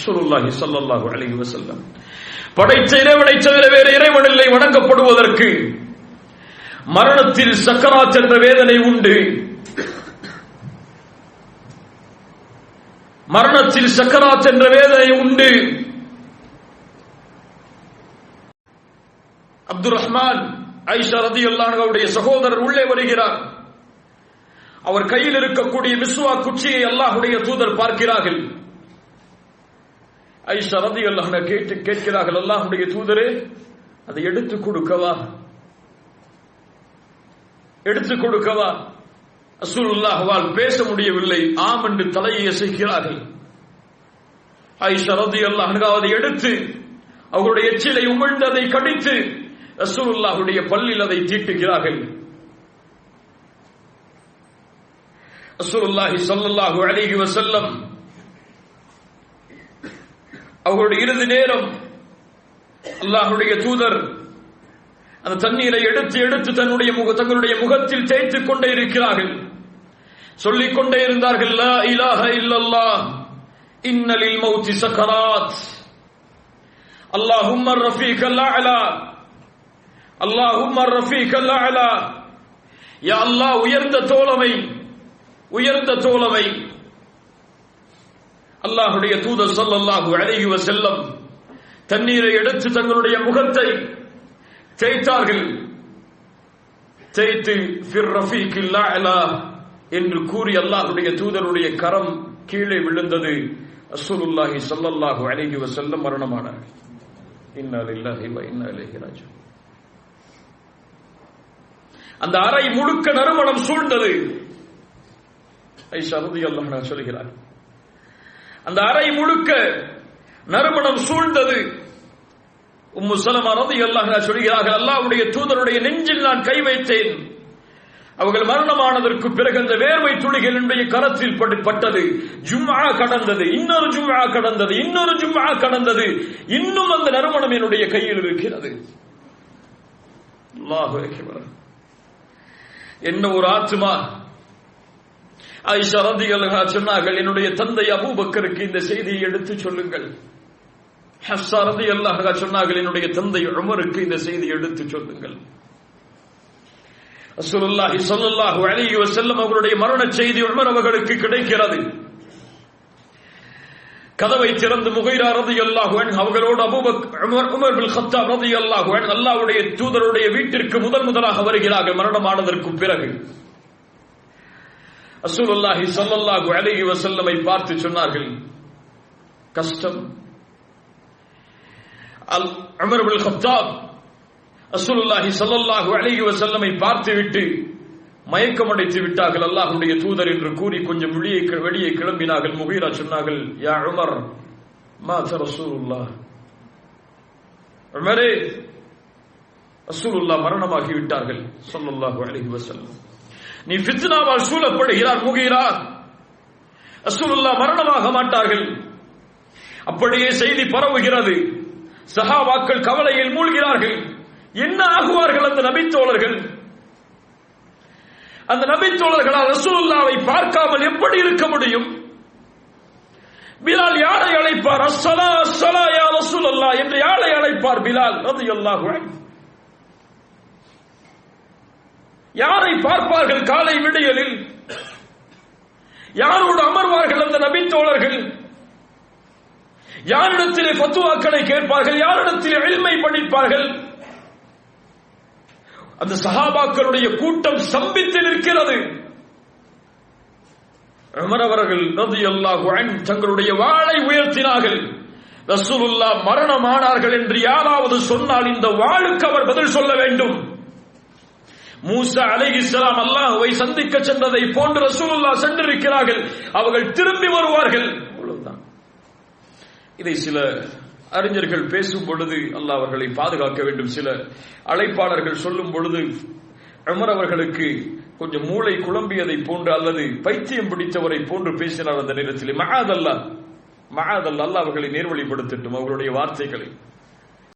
சுருல்லாஹி சல்லாஹு அலைஹி வசல்லம் படைத்த இறைவனை தவிர வேறு இறைவனில்லை வணங்கப்படுவதற்கு மரணத்தில் சக்கராத் என்ற வேதனை உண்டு. மரணத்தில் சக்கராத் என்ற வேதனை உண்டு. அப்துல் ரஹ்மான் ஐஷா ரதி அல்லாஹுடைய சகோதரர் உள்ளே வருகிறார். அவர் கையில் இருக்கக்கூடிய மிஸ்வா குச்சியை அல்லாஹுடைய தூதர் பார்க்கிறார்கள். ஐஷா ரதி அல்லாஹ் கேட்டு கேட்கிறார்கள். அல்லாஹுடைய தூதரே அதை எடுத்து கொடுக்கவா? எடுத்து கொடுக்கவா? அசூலுல்லாஹ்வால் பேச முடியவில்லை. ஆம் என்று தலையை அசைக்கிறார்கள். ஐஷா ரதி அல்லாஹ் அதை எடுத்து அவர்களுடைய எச்சிலை உமிழ்ந்து அதை கடித்து ரசூலுல்லாஹுடைய பல்லில் அதை தீட்டுகிறார்கள். ரசூலுல்லாஹி ஸல்லல்லாஹு அலைஹி வசல்லம் அவர்களுடைய இறுதி நேரம். அல்லாஹுடைய தூதர் அந்த தண்ணீரை எடுத்து எடுத்து தன்னுடைய முக தங்களுடைய முகத்தில் தேய்த்துக் கொண்டே இருக்கிறார்கள். சொல்லிக் கொண்டே இருந்தார்கள் லா இலாஹ இல்லல்லா இன்னலில் மௌத்தி சக்கராத். அல்லாஹும் ரஃபீக் அலா அல்லாஹும் ரஃபீக் அலா யா அல்லாஹ் உயர்ந்த தோழமை உயர்ந்த தோழமை. அல்லாஹுடைய தூதர் சொல்லல்லாஹு அழகிவ செல்லம் தண்ணீரை எடுத்து தங்களுடைய முகத்தை தேய்த்தார்கள். தேய்த்து ஃபிர் என்று கூறி அல்லாஹுடைய தூதருடைய கரம் கீழே விழுந்தது. ரசூலுல்லாஹி ஸல்லல்லாஹு அலைஹி வஸல்லம் மரணமானார்கள். இன்னா லில்லாஹி வ அந்த அறை முழுக்க நறுமணம் சூழ்ந்தது. ஐஷா ரலியல்லாஹு அல்லாஹ் சொல்கிறார். அந்த அறை முழுக்க நறுமணம் சூழ்ந்தது. உம்மு சலமா ரலியல்லாஹு அன்ஹா சொல்கிறார்கள் அல்லாவுடைய தூதருடைய நெஞ்சில் நான் கை வைத்தேன். அவர்கள் மரணமானதற்கு பிறகு அந்த வேர்வை துளிகள் என்னுடைய கரத்தில் பட்டு- பட்டது. ஜும்மா கடந்தது. இன்னொரு ஜும்மா கடந்தது. இன்னொரு ஜும்மா கடந்தது. இன்னும் அந்த நறுமணம் என்னுடைய கையில் இருக்கிறது. என்ன ஒரு ஆத்மா ஐஷா ரதியல்லாஹு சொன்னார்கள் என்னுடைய தந்தை அபூபக்கருக்கு இந்த செய்தியை எடுத்து சொல்லுங்கள். ஹப்ஸா ரதியல்லாஹு சொன்னார்கள் என்னுடைய தந்தை உமருக்கு இந்த செய்தியை எடுத்து சொல்லுங்கள். ரசூலுல்லாஹி ஸல்லல்லாஹு அலைஹி வஸல்லம் அவருடைய மரண செய்தி உமர் அவர்களுக்கு கிடைக்கிறது. கதவை திறந்து முகைரா ரதி அல்லாஹு அவர்களோடு அபூபக் உமர் பில் ஹத்தா ரதி அல்லாஹு அல்லாவுடைய தூதருடைய வீட்டிற்கு முதல் முதலாக வருகிறார்கள் மரணமானதற்கு பிறகு. அசூலுல்லாஹி சல்லல்லாஹு அலைஹி வஸல்லமை பார்த்து சொன்னார்கள். கஷ்டம். அல் உமர் பின் கத்தாப் ரசூலுல்லாஹி சல்லல்லாஹு அலைஹி வஸல்லமை பார்த்துவிட்டு மயக்கம் அடைத்து விட்டார்கள். அல்லாஹ்வுடைய தூதர் என்று கூறி கொஞ்சம் வெளியே வெளியே கிளம்பினார்கள். முகீரா சொன்னார்கள் யா உமர் மாத ரசூலுல்லாஹ். உமரே ரசூலுல்லாஹ் மரணமாகி விட்டார்கள். சொல்லுல்லாஹு அலைஹி வஸல்லம். நீ ஃபித்னாவால் சூழப்படுகிறார் முகீரா ரசூலுல்லாஹ் மரணமாக மாட்டார்கள். அப்படியே செய்தி பரவுகிறது. சஹாவாக்கள் கவலையில் மூழ்கிறார்கள். என்ன ஆகுவார்கள் அந்த நபித்தோழர்கள்? அந்த நபித்தோழர்களால் ரசூலுல்லாவை பார்க்காமல் எப்படி இருக்க முடியும்? பிலால் யாரை அழைப்பார்? அஸ்ஸலா அஸ்ஸலா யா ரசூலுல்லா என்று யாரை அழைப்பார் பிலால்? ரலியல்லாஹு அன்ஹு. யாரை பார்ப்பார்கள் காலை விடியலில்? யாரோடு அமர்வார்கள் அந்த நபித்தோழர்கள்? யாரிடத்திலே பத்துவாக்களை கேட்பார்கள்? யாரிடத்திலே எளிமை படிப்பார்கள்? அந்த சஹாபாக்களுடைய கூட்டம் சம்பித்து நிற்கிறது. உமர் அவர்கள் ரலியல்லாஹு அன்ஹு தங்களுடைய வாளை உயர்த்தினார்கள். ரசூலுல்லா மரணமானார்கள் என்று யாராவது சொன்னால் இந்த வாளுக்கு அவர் பதில் சொல்ல வேண்டும். மூசா அலைஹிஸ்ஸலாம் அல்லாஹுவை சந்திக்க சென்றதை போன்று ரசூலுல்லா சென்றிருக்கிறார்கள். அவர்கள் திரும்பி வருவார்கள். அவ்வளவுதான். இதை சில அறிஞர்கள் பேசும் பொழுது அல்லாஹ் அவர்களை பாதுகாக்க வேண்டும். சில அழைப்பாளர்கள் சொல்லும் பொழுது அமர் அவர்களுக்கு கொஞ்சம் மூளை குழம்பியதை போன்று அல்லது பைத்தியம் பிடித்தவரை போன்று பேசினார் அந்த நேரத்தில். மகாதல்லா மகாதல்லா அல்லாஹ் அவர்களை நேர்வழிப்படுத்தட்டும் அவர்களுடைய வார்த்தைகளை.